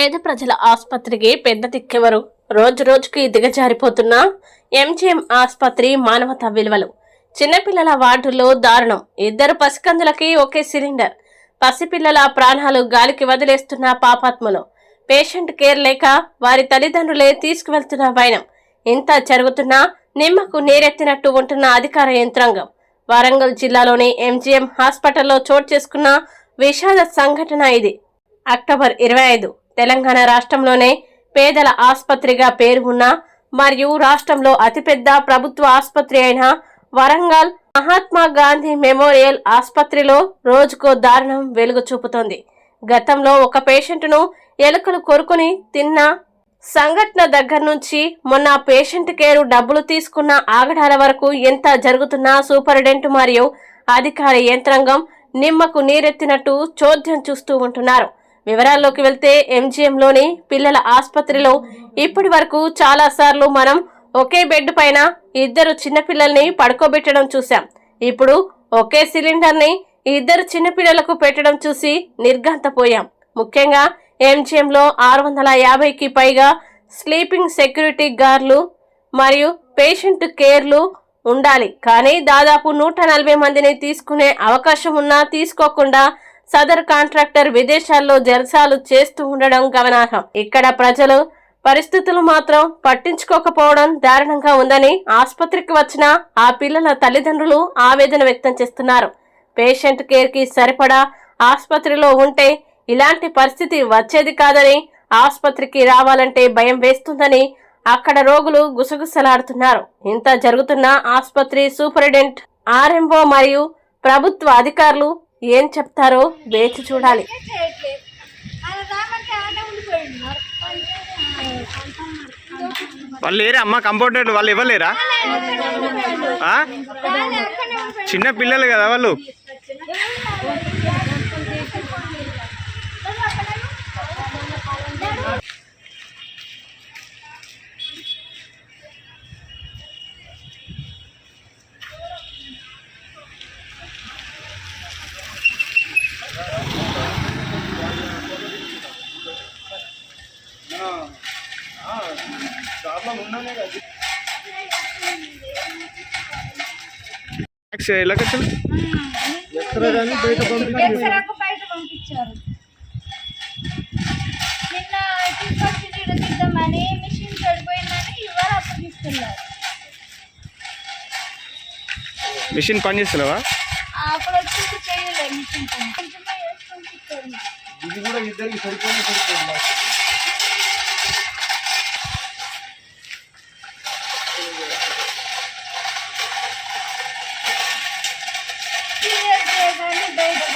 పేద ప్రజల ఆసుపత్రికి పెద్ద తిక్కెవరు. రోజు రోజుకి దిగజారిపోతున్న ఎంజిఎం ఆసుపత్రి మానవతా విలువలు. చిన్నపిల్లల వార్డుల్లో దారుణం. ఇద్దరు పసికందులకి ఒకే సిలిండర్. పసిపిల్లల ప్రాణాలు గాలికి వదిలేస్తున్న పాపాత్మలు. పేషెంట్ కేర్ లేక వారి తల్లిదండ్రులే తీసుకువెళ్తున్న వైనం. ఇంత జరుగుతున్నా నిమ్మకు నీరెత్తినట్టు ఉంటున్న అధికార యంత్రాంగం. వరంగల్ జిల్లాలోని ఎంజిఎం హాస్పిటల్లో చోటు చేసుకున్న విషాద సంఘటన ఇది. అక్టోబర్ ఇరవై ఐదు. తెలంగాణ రాష్ట్రంలోనే పేదల ఆసుపత్రిగా పేరు ఉన్న మరియు రాష్ట్రంలో అతిపెద్ద ప్రభుత్వ ఆసుపత్రి అయిన వరంగల్ మహాత్మా గాంధీ మెమోరియల్ ఆసుపత్రిలో రోజుకో దారుణం వెలుగు చూపుతోంది. గతంలో ఒక పేషెంట్ను ఎలుకలు కొరుకుని తిన్న సంఘటన దగ్గర నుంచి మొన్న పేషెంట్ కేరు డబ్బులు తీసుకున్న ఆగడాల వరకు ఎంత జరుగుతున్నా సూపరింటెండెంట్ మరియు అధికార యంత్రాంగం నిమ్మకు నీరెత్తినట్టు చోద్యం చూస్తూ ఉంటున్నారు. వివరాల్లోకి వెళ్తే ఎంజీఎంలోని పిల్లల ఆసుపత్రిలో ఇప్పటి వరకు చాలా సార్లు మనం ఒకే బెడ్ పైన ఇద్దరు చిన్నపిల్లల్ని పడుకోబెట్టడం చూశాం. ఇప్పుడు ఒకే సిలిండర్ని ఇద్దరు చిన్నపిల్లలకు పెట్టడం చూసి నిర్ఘాంతపోయాం. ముఖ్యంగా ఎంజీఎంలో ఆరు వందల యాభైకి పైగా స్లీపింగ్ సెక్యూరిటీ గార్లు మరియు పేషెంట్ కేర్లు ఉండాలి. కానీ దాదాపు నూట నలభై మందిని తీసుకునే అవకాశం ఉన్నా తీసుకోకుండా సదర్ కాంట్రాక్టర్ విదేశాల్లో జలసాలు చేస్తూ ఉండడం గమనార్హం. ఇక్కడ ప్రజలు పరిస్థితులు మాత్రం పట్టించుకోకపోవడం దారుణంగా ఉందని ఆసుపత్రికి వచ్చిన ఆ పిల్లల తల్లిదండ్రులు ఆవేదన వ్యక్తం చేస్తున్నారు. పేషెంట్ కేర్కి సరిపడా ఆసుపత్రిలో ఉంటే ఇలాంటి పరిస్థితి వచ్చేది కాదని ఆసుపత్రికి రావాలంటే భయం వేస్తుందని అక్కడ రోగులు గుసగుసలాడుతున్నారు. ఇంత జరుగుతున్న ఆసుపత్రి సూపరింటెండెంట్ ఆర్ఎంఓ మరియు ప్రభుత్వ అధికారులు ఏం చెప్తారో వేచి చూడాలి. వాళ్ళు లేరా? అమ్మ కంపౌండర్ వాళ్ళు ఇవ్వలేరా? ఆ? చిన్న పిల్లలు కదా వాళ్ళు. బయట పంపించారు. నిన్న తీసుకొచ్చి తీద్దామని మిషన్ ఇవాళ అప్పగిస్తున్నారు మిషన్ పని చేస్తున్నావా వచ్చి చేయలేదు మిషన్ పని. ఇది కూడా ఇద్దరికి సరిపోయిన సరిపోయింది.